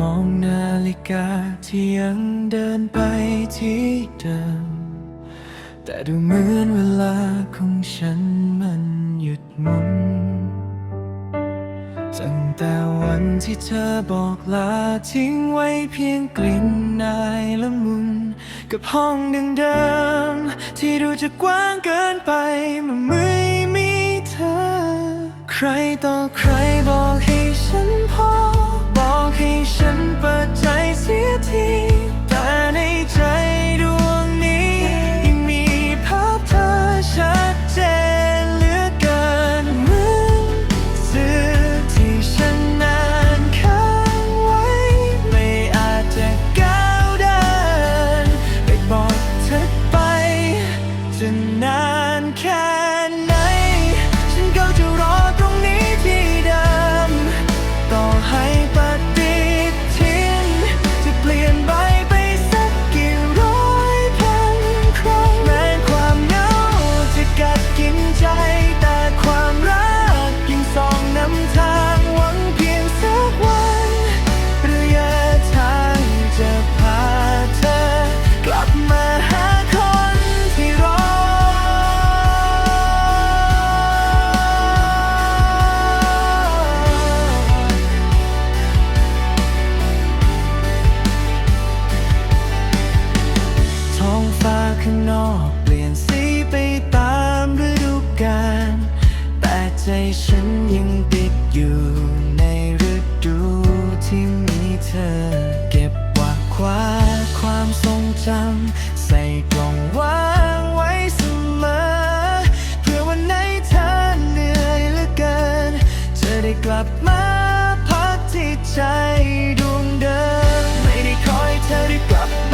มองนาฬิกาที่ยังเดินไปที่เดิม แต่ดูเหมือนเวลาของฉันมันหยุดหมุนตั้งแต่วันที่เธอบอกลาทิ้งไว้เพียงกลิ่นนายละมุน กับห้องเดิมๆที่ดูจะกว้างเกินไปเมื่อไม่มีเธอ ใครต่อใครบอกให้ฉันพอ อกเปลี่ยนสีไปตามฤดูกาลแต่ใจฉันยังติดอยู่ในฤดูที่มีเธอ เก็บกวาดคว้าความทรงจำใส่กล่องวางไว้เสมอ เพื่อวันไหนเธอเหนื่อยเหลือเกิน จะได้กลับมาพักที่ใจดวงเดิมไม่ได้คอยเธอได้กลับ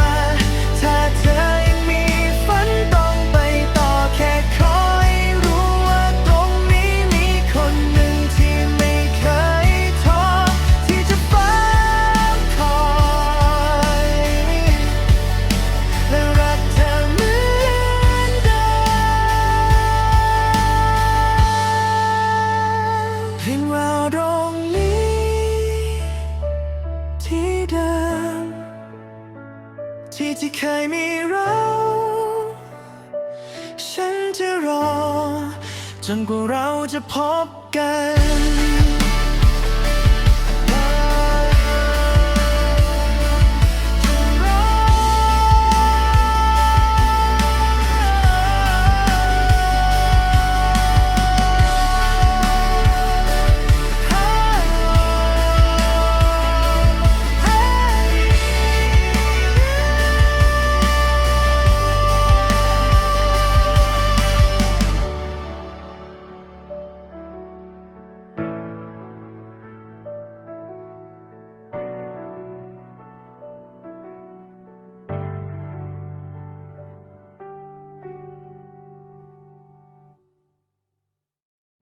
เดิม ที่ที่เคยมีเรา ฉันจะรอ จนกว่าเราจะพบกัน